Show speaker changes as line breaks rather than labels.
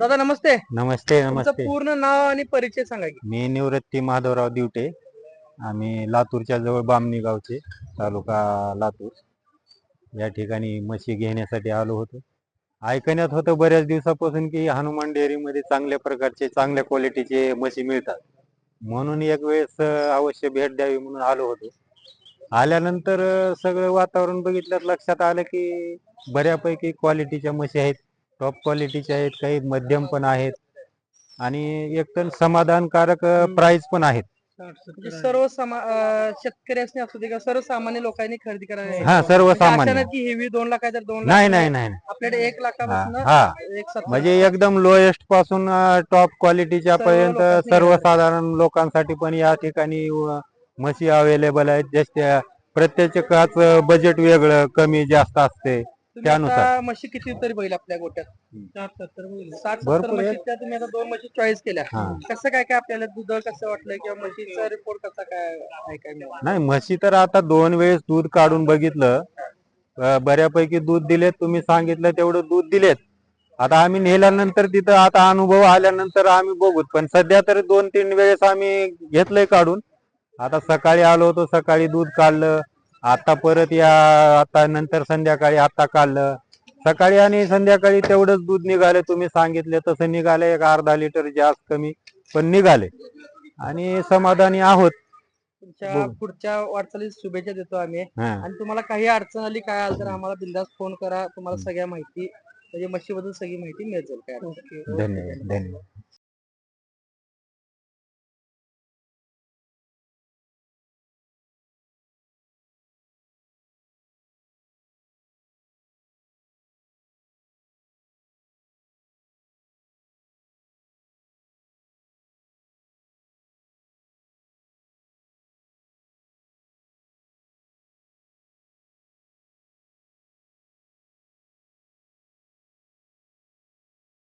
दादा नमस्ते.
नमस्ते
तुमचं
नमस्ते.
पूर्ण नाव आणि परिचय सांगा की.
मी निवृत्ती माधवराव दिवटे आम्ही लातूरच्या जवळ बामणी गावचे तालुका लातूर. या ठिकाणी म्हशी घेण्यासाठी आलो होतो. ऐकण्यात होतं बऱ्याच दिवसापासून की हनुमान डेअरीमध्ये चांगल्या प्रकारचे चांगल्या क्वालिटीचे म्हशी मिळतात. म्हणून एक वेळेस अं, अवश्य भेट द्यावी म्हणून आलो होतो. आल्यानंतर अं, सगळं वातावरण बघितल्यावर लक्षात आलं की बऱ्यापैकी क्वालिटीच्या म्हशी आहेत. टॉप क्वालिटीच्या आहेत काही मध्यम पण आहेत. आणि एक तर समाधानकारक प्राइस पण आहेत.
म्हणजे सर्व समा अं, असणे असू दे का सर्वसामान्य लोकांनी खरेदी करायला
हा
म्हणजे
सर्वसामान्य
की हेवी दोन लाख दोन
नाही नाही नाही नाही.
आपल्याकडे एक लाखापासून
हा हा.
एक सत्तर
म्हणजे एकदम लोएस्टपासून टॉप क्वालिटीच्या
सर्व
पर्यंत
लोकांसाठी
सर्वसाधारण लोकांसाठी पण या ठिकाणी अ, म्हशी अवेलेबल आहेत. जसे प्रत्येकाच बजेट वेगळं कमी जास्त असते.
तुम्ही
त्यानुसार.
आता म्हशी किती तरी बैल आपल्या गोट्यात? साठ सत्तर सत्तर
भरपूर आहेत.
म्हशी त्या तुम्ही आता दोन म्हशी चॉईस केल्या.
हा.
कसं काय काय आपल्याला दुध कसं वाटलं किंवा म्हशीचा रिपोर्ट कसा काय आहे काय मिळाला?
नाही म्हशी तर आता दोन वेळेस दूध काढून बघितलं. अ, बऱ्यापैकी दूध दिलेत. तुम्ही सांगितलं तेवढं दूध दिलेत. आता आम्ही नेल्यानंतर तिथं आता अनुभव आल्यानंतर आम्ही बघू. पण सध्या तर दोन तीन वेळेस आम्ही घेतलंय काढून. आता सकाळी आलो होतो सकाळी दूध काढलं. आता परत या आता नंतर संध्याकाळी आता काढलं सकाळी आणि संध्याकाळी तेवढंच दूध निघाले तुम्ही सांगितले तसं निघाले एक अर्धा लिटर जास्त कमी पण निघाले. आणि समाधानी आहोत.
तुमच्या. पुढच्या वाटचालीस शुभेच्छा देतो आम्ही. आणि तुम्हाला काही अडचण आली काय आलं तर आम्हाला बिंदास फोन करा. तुम्हाला सगळ्या माहिती म्हणजे म्हशीबद्दल सगळी माहिती मिळेल. काय.
धन्यवाद धन्यवाद.